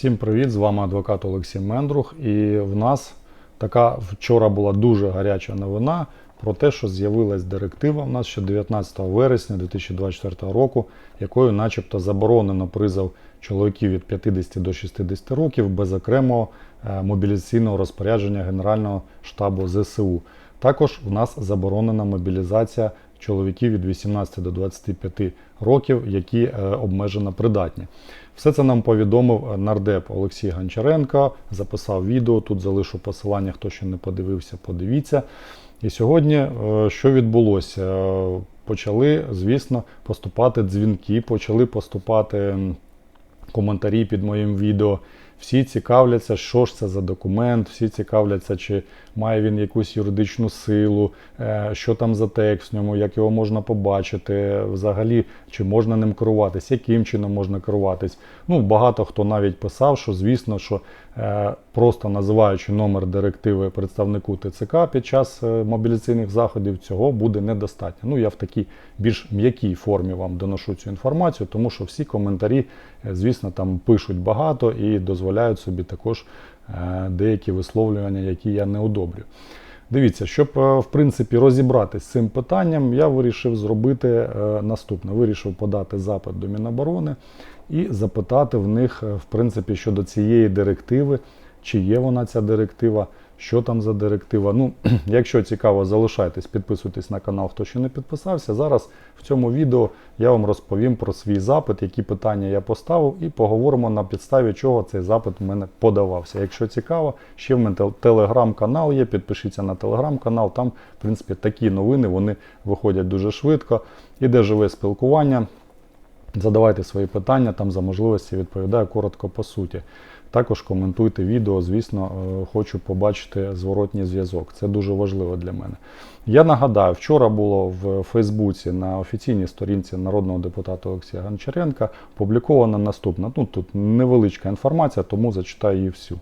Всім привіт! З вами адвокат Олексій Мендрух. І в нас така вчора була дуже гаряча новина про те, що з'явилась директива в нас ще 19 вересня 2024 року, якою начебто заборонено призов чоловіків від 50 до 60 років без окремого е, мобілізаційного розпорядження Генерального штабу ЗСУ. Також в нас заборонена мобілізація чоловіків від 18 до 25 років, які е, обмежено придатні. Все це нам повідомив е, нардеп Олексій Гончаренко, записав відео. Тут залишу посилання, хто ще не подивився, подивіться. І сьогодні, е, що відбулося? Почали, звісно, поступати дзвінки, почали поступати коментарі під моїм відео. Всі цікавляться, що ж це за документ, всі цікавляться, чи має він якусь юридичну силу, е, що там за текст в ньому, як його можна побачити, взагалі, чи можна ним керуватись, яким чином можна керуватись. Ну, багато хто навіть писав, що звісно, що е, просто називаючи номер директиви представнику ТЦК під час е, мобілізаційних заходів, цього буде недостатньо. Ну, я в такій більш м'якій формі вам доношу цю інформацію, тому що всі коментарі, звісно, там пишуть багато і дозволяють собі також деякі висловлювання, які я не одобрю. Дивіться, щоб е, в принципі розібратися з цим питанням, я вирішив зробити е, наступне: вирішив подати запит до Міноборони і запитати в них, е, в принципі, щодо цієї директиви, чи є вона ця директива, що там за директива. Ну, якщо цікаво, залишайтесь, підписуйтесь на канал, хто ще не підписався. Зараз в цьому відео я вам розповім про свій запит, які питання я поставив, і поговоримо на підставі чого цей запит в мене подавався. Якщо цікаво, ще в мене телеграм-канал є. Підпишіться на телеграм-канал. Там, в принципі, такі новини вони виходять дуже швидко. Іде живе спілкування. Задавайте свої питання, там за можливості відповідаю коротко по суті. Також коментуйте відео, звісно, е, хочу побачити зворотній зв'язок. Це дуже важливо для мене. Я нагадаю, вчора було в Фейсбуці на офіційній сторінці народного депутата Олексія Гончаренка опублікована наступна. Ну тут невеличка інформація, тому зачитаю її всю.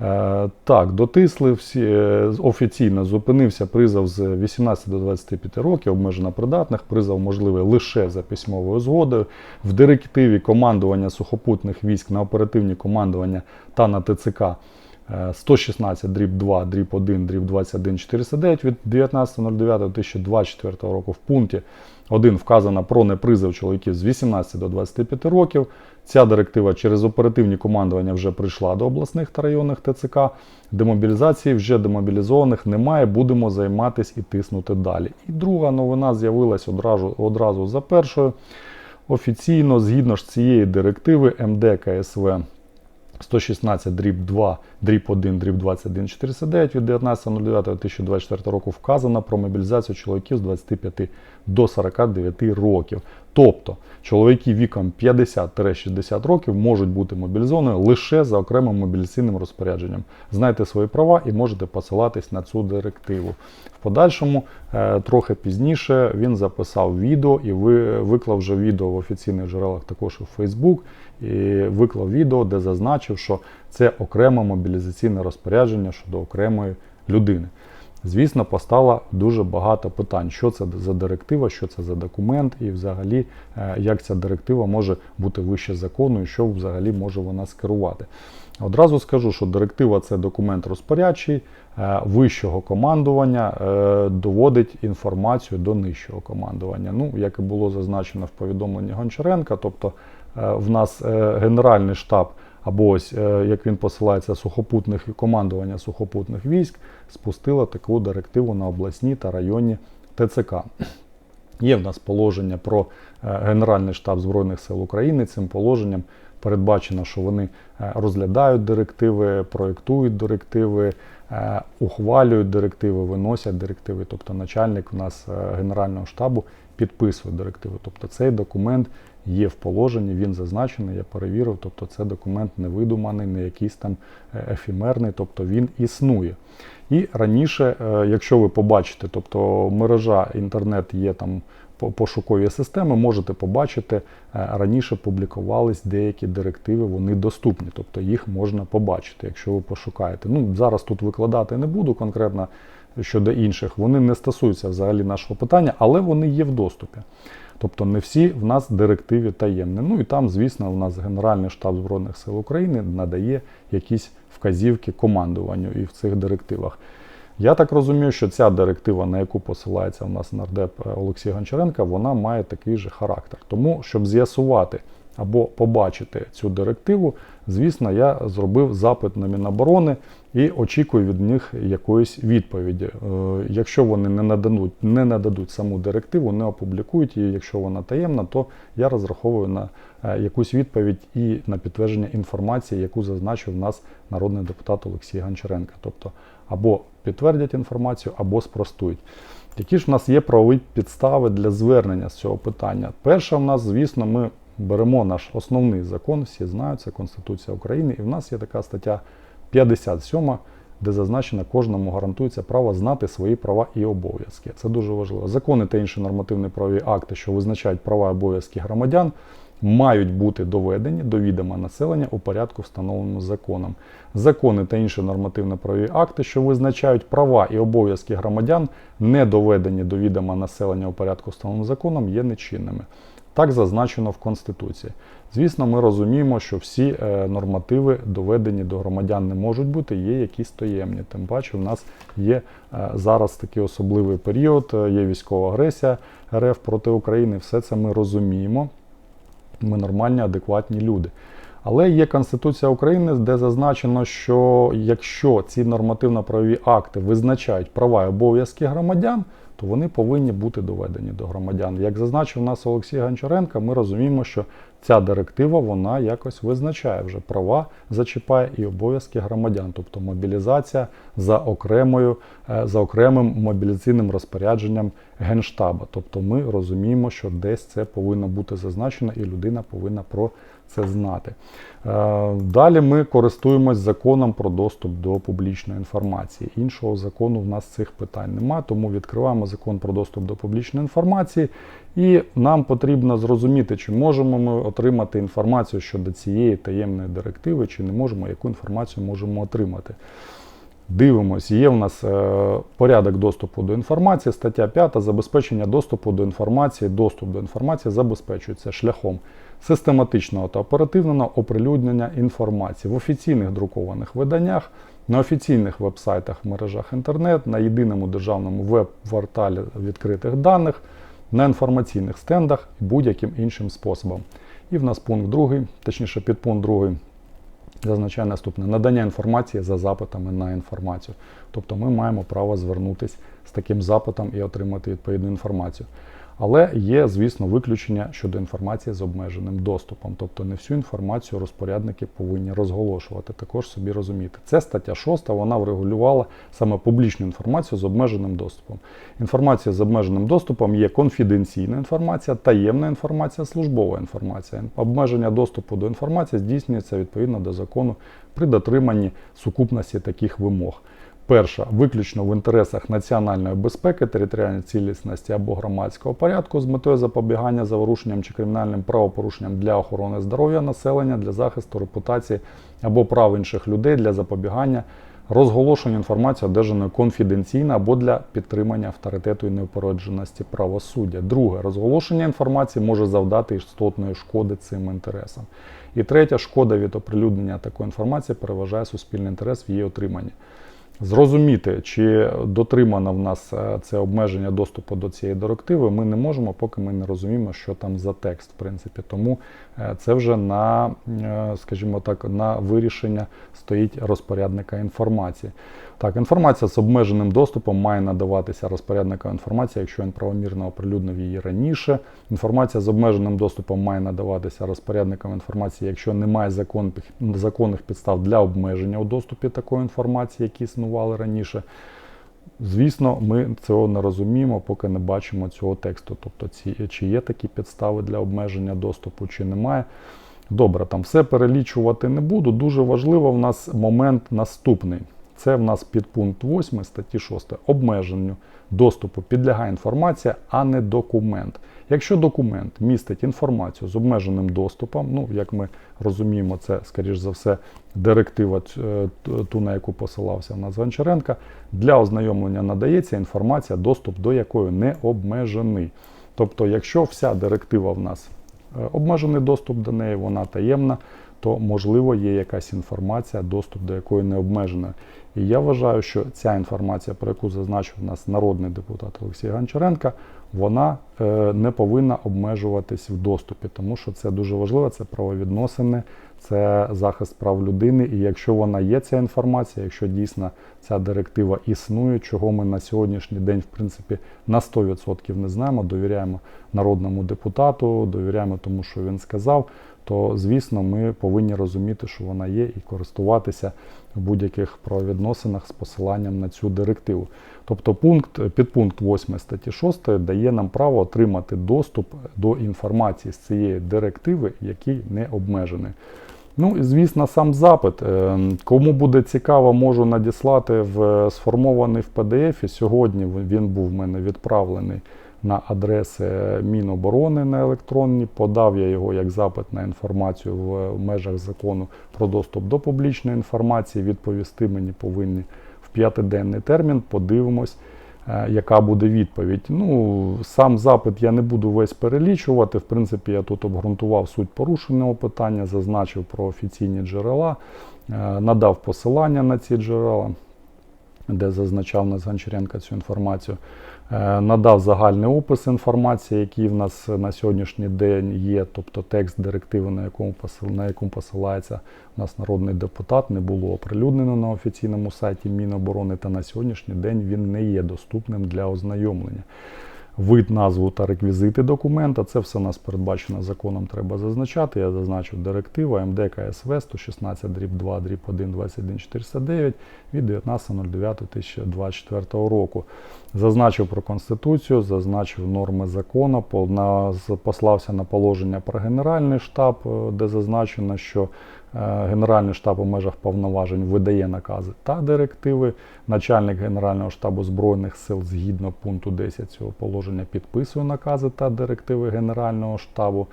Е, Так, дотисли всі е, офіційно зупинився призов з 18 до 25 років, обмежено придатних. Призов можливий лише за письмовою згодою. В директиві командування сухопутних військ на оперативні командування та на ТЦК 116 дріб 2, дріб 1, дріб 21, 409 від 19.09.2024 року в пункті 1 вказано про непризов чоловіків з 18 до 25 років. Ця директива через оперативні командування вже прийшла до обласних та районних ТЦК. Демобілізації вже демобілізованих немає, будемо займатися і тиснути далі. І друга новина з'явилась одразу, одразу за першою. Офіційно, згідно ж цієї директиви, МД КСВ 116 дріб 2, дріб 1, дріб 21, 49 від 19.09.2024 року вказано про мобілізацію чоловіків з 25 до 49 років. Тобто чоловіки віком 50-60 років можуть бути мобілізовані лише за окремим мобілізаційним розпорядженням. Знайте свої права і можете посилатись на цю директиву. В подальшому, е, трохи пізніше, він записав відео і ви- виклав вже відео в офіційних джерелах також у Facebook. І виклав відео, де зазначив, що це окреме мобілізаційне розпорядження щодо окремої людини. Звісно, постало дуже багато питань, що це за директива, що це за документ, і взагалі, е, як ця директива може бути вище закону, і що взагалі може вона скерувати. Одразу скажу, що директива це документ розпорядчий е, вищого командування, е, доводить інформацію до нижчого командування. Ну, як і було зазначено в повідомленні Гончаренка, тобто в нас е, Генеральний штаб або ось е, як він посилається сухопутних командування сухопутних військ, спустило таку директиву на обласні та районні ТЦК. Є в нас положення про е, Генеральний штаб Збройних сил України. Цим положенням передбачено, що вони е, розглядають директиви, проєктують директиви, е, ухвалюють директиви, виносять директиви. Тобто начальник у нас е, Генерального штабу підписує директиви. Тобто цей документ є в положенні, він зазначений, я перевірив. Тобто це документ не видуманий, не якийсь там е, ефемерний, тобто він існує. І раніше, е, якщо ви побачите, тобто мережа інтернет є там по- пошукові системи, можете побачити, е, раніше публікувались деякі директиви, вони доступні, тобто їх можна побачити, якщо ви пошукаєте. Ну, зараз тут викладати не буду конкретно щодо інших, вони не стосуються взагалі нашого питання, але вони є в доступі. Тобто не всі в нас директиві таємні. Ну і там, звісно, у нас Генеральний штаб Збройних сил України надає якісь вказівки командуванню і в цих директивах. Я так розумію, що ця директива, на яку посилається у нас нардеп Олексій Гончаренко, вона має такий же характер. Тому, щоб з'ясувати або побачити цю директиву, звісно, я зробив запит на Міноборони і очікую від них якоїсь відповіді. Е, Якщо вони не нададуть, не нададуть саму директиву, не опублікують її, якщо вона таємна, то я розраховую на е, якусь відповідь і на підтвердження інформації, яку зазначив нас народний депутат Олексій Гончаренко. Тобто або підтвердять інформацію, або спростують. Які ж в нас є правові підстави для звернення з цього питання? Перше, в нас, звісно, ми беремо наш основний закон, всі знають, це Конституція України, і в нас є така стаття 57, де зазначено, кожному гарантується право знати свої права і обов'язки. Це дуже важливо. Закони та інші нормативні правові акти, що визначають права і обов'язки громадян, мають бути доведені до відома населення у порядку, встановленому законом. Закони та інші нормативно-правові акти, що визначають права і обов'язки громадян, не доведені до відома населення у порядку, встановленому законом, є нечинними. Так зазначено в Конституції. Звісно, ми розуміємо, що всі е, нормативи доведені до громадян не можуть бути, є якісь таємні. Тим паче, в нас є е, зараз такий особливий період, е, є військова агресія РФ проти України. Все це ми розуміємо. Ми нормальні, адекватні люди. Але є Конституція України, де зазначено, що якщо ці нормативно-правові акти визначають права і обов'язки громадян, то вони повинні бути доведені до громадян. Як зазначив нас Олексій Гончаренко, ми розуміємо, що ця директива вона якось визначає вже права, зачіпає і обов'язки громадян, тобто мобілізація за окремою, е, за окремим мобілізаційним розпорядженням Генштаба. Тобто ми розуміємо, що десь це повинно бути зазначено, і людина повинна про це знати. Е, Далі ми користуємось законом про доступ до публічної інформації. Іншого закону в нас цих питань немає, тому відкриваємо закон про доступ до публічної інформації, і нам потрібно зрозуміти, чи можемо ми отримати інформацію щодо цієї таємної директиви, чи не можемо, яку інформацію можемо отримати. Дивимось, є в нас е, порядок доступу до інформації, стаття 5, забезпечення доступу до інформації. Доступ до інформації забезпечується шляхом систематичного та оперативного оприлюднення інформації в офіційних друкованих виданнях, на офіційних вебсайтах в мережах інтернет, на єдиному державному веб-порталі відкритих даних, на інформаційних стендах і будь-яким іншим способом. І в нас пункт другий, точніше підпункт другий зазначає наступне: надання інформації за запитами на інформацію. Тобто ми маємо право звернутися з таким запитом і отримати відповідну інформацію. Але є, звісно, виключення щодо інформації з обмеженим доступом. Тобто не всю інформацію розпорядники повинні розголошувати. Також собі розуміти. Це стаття 6, вона врегулювала саме публічну інформацію з обмеженим доступом. Інформація з обмеженим доступом є конфіденційна інформація, таємна інформація, службова інформація. Обмеження доступу до інформації здійснюється відповідно до закону при дотриманні сукупності таких вимог. Перша виключно в інтересах національної безпеки, територіальної цілісності або громадського порядку з метою запобігання заворушенням чи кримінальним правопорушенням для охорони здоров'я населення, для захисту репутації або прав інших людей для запобігання розголошенню інформації, одержаної конфіденційно або для підтримання авторитету і неупередженості правосуддя. Друге, розголошення інформації може завдати істотної шкоди цим інтересам. І третє, шкода від оприлюднення такої інформації переважає суспільний інтерес в її отриманні. Зрозуміти, чи дотримано в нас е, це обмеження доступу до цієї директиви, ми не можемо, поки ми не розуміємо, що там за текст, в принципі. Тому е, це вже на, е, скажімо так, на вирішення стоїть розпорядника інформації. Так, інформація з обмеженим доступом має надаватися розпоряднику інформації, якщо він правомірно оприлюднив її раніше. Інформація з обмеженим доступом має надаватися розпорядникам інформації, якщо немає законних, підстав для обмеження у доступі такої інформації, які існували раніше. Звісно, ми цього не розуміємо, поки не бачимо цього тексту. Тобто, ці, чи є такі підстави для обмеження доступу, чи немає. Добре, там все перелічувати не буду. Дуже важливо в нас момент наступний. Це в нас підпункт 8 статті 6. Обмеженню доступу підлягає інформація, а не документ. Якщо документ містить інформацію з обмеженим доступом, ну як ми розуміємо, це, скоріш за все, директива, е, ту, на яку посилався в нас Гончаренка, для ознайомлення надається інформація, доступ до якої не обмежений. Тобто, якщо вся директива в нас е, обмежений доступ до неї, вона таємна, то можливо є якась інформація, доступ до якої не обмежена. І я вважаю, що ця інформація, про яку зазначив нас народний депутат Олексій Гончаренко, вона е, не повинна обмежуватись в доступі, тому що це дуже важливо, це правовідносини, це захист прав людини. І якщо вона є, ця інформація, якщо дійсно ця директива існує, чого ми на сьогоднішній день, в принципі, на 100% не знаємо, довіряємо народному депутату, довіряємо тому, що він сказав, то звісно, ми повинні розуміти, що вона є, і користуватися в будь-яких правовідносинах з посиланням на цю директиву. Тобто пункт, підпункт 8 статті 6 дає нам право отримати доступ до інформації з цієї директиви, який не обмежений. Ну і звісно, сам запит. Е, Кому буде цікаво, можу надіслати в сформований в PDF. Сьогодні він був в мене відправлений на адреси Міноборони на електронні. Подав я його як запит на інформацію в межах закону про доступ до публічної інформації. Відповісти мені повинні в п'ятиденний термін. Подивимось. е, Яка буде відповідь? Ну, сам запит я не буду весь перелічувати. В принципі, я тут обґрунтував суть порушеного питання, зазначив про офіційні джерела, е, надав посилання на ці джерела, де зазначав нас Гончаренко цю інформацію. Е, Надав загальний опис інформації, який в нас на сьогоднішній день є, тобто текст директиви, на якому на якому посилається у нас народний депутат, не було оприлюднено на офіційному сайті Міноборони, та на сьогоднішній день він не є доступним для ознайомлення. Вид, назву та реквізити документа. Це все у нас передбачено законом, треба зазначати. Я зазначив директива МД КСВ 116 дріб 2 дріб 1 21 409 від 19.09.2024 року. Зазначив про Конституцію, зазначив норми закону, послався на положення про Генеральний штаб, е, де зазначено, що Генеральний штаб у межах повноважень видає накази та директиви. Начальник Генерального штабу Збройних сил згідно пункту 10 цього положення підписує накази та директиви Генерального штабу.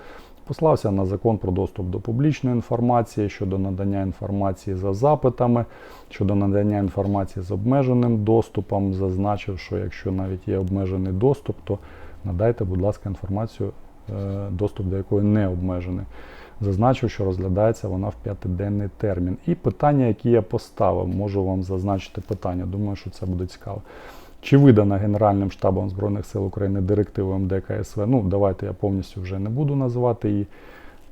Послався на закон про доступ до публічної інформації щодо надання інформації за запитами, щодо надання інформації з обмеженим доступом. Зазначив, що якщо навіть є обмежений доступ, то надайте, будь ласка, інформацію, е, доступ до якої не обмежений. Зазначив, що розглядається вона в п'ятиденний термін. І питання, які я поставив, можу вам зазначити питання. Думаю, що це буде цікаво. Чи видана Генеральним штабом Збройних сил України директива МДКСВ? Ну, давайте я повністю вже не буду називати її.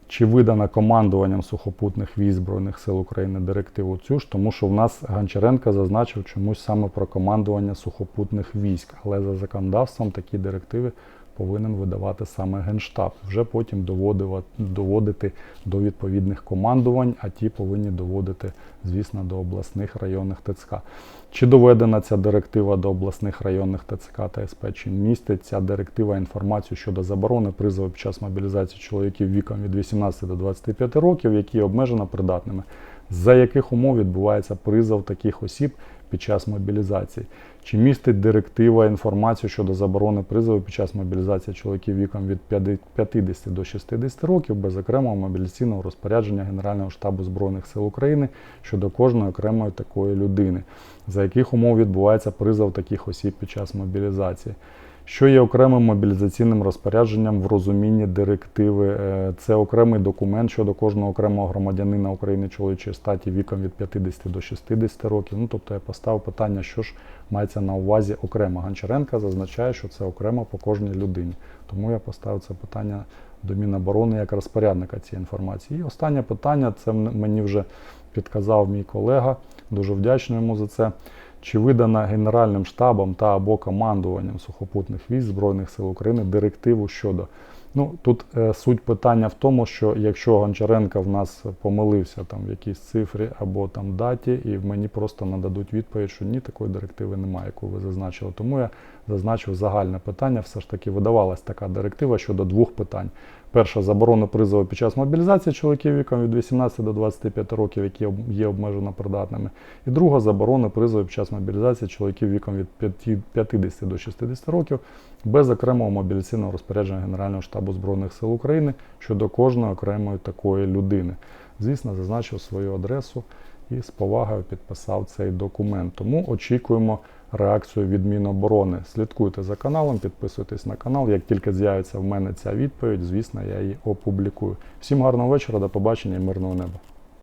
Чи видана командуванням сухопутних військ Збройних сил України директиву цю ж, тому що в нас Гончаренко зазначив чомусь саме про командування сухопутних військ, але за законодавством такі директиви повинен видавати саме Генштаб. Вже потім доводити до відповідних командувань, а ті повинні доводити, звісно, до обласних районних ТЦК. Чи доведена ця директива до обласних районних ТЦК та СП? Чи містить ця директива інформацію щодо заборони призову під час мобілізації чоловіків віком від 18 до 25 років, які обмежено придатними? За яких умов відбувається призов таких осіб під час мобілізації? Чи містить директива інформацію щодо заборони призову під час мобілізації чоловіків віком від 50 до 60 років без окремого мобілізаційного розпорядження Генерального штабу Збройних сил України щодо кожної окремої такої людини? За яких умов відбувається призов таких осіб під час мобілізації? Що є окремим мобілізаційним розпорядженням в розумінні директиви? Е, Це окремий документ щодо кожного окремого громадянина України чоловічої статі віком від 50 до 60 років. Ну тобто я поставив питання, що ж мається на увазі окремо. Гончаренка зазначає, що це окремо по кожній людині. Тому я поставив це питання до Міноборони як розпорядника цієї інформації. І останнє питання це мені вже підказав мій колега. Дуже вдячний йому за це. Чи видана Генеральним штабом та або командуванням сухопутних військ Збройних сил України директиву щодо. Ну тут е, суть питання в тому, що якщо Гончаренко в нас помилився там в якійсь цифрі або там даті, і мені просто нададуть відповідь, що ні, такої директиви немає, яку ви зазначили. Тому я зазначив загальне питання. Все ж таки видавалась така директива щодо двох питань. Перша заборона призову під час мобілізації чоловіків віком від 18 до 25 років, які є обмежено придатними. І друга заборона призову під час мобілізації чоловіків віком від 50 до 60 років без окремого мобілізаційного розпорядження Генерального штабу Збройних сил України щодо кожної окремої такої людини. Звісно, зазначив свою адресу і з повагою підписав цей документ. Тому очікуємо реакцію від Міноборони. Слідкуйте за каналом, підписуйтесь на канал. Як тільки з'явиться в мене ця відповідь, звісно, я її опублікую. Всім гарного вечора, до побачення і мирного неба.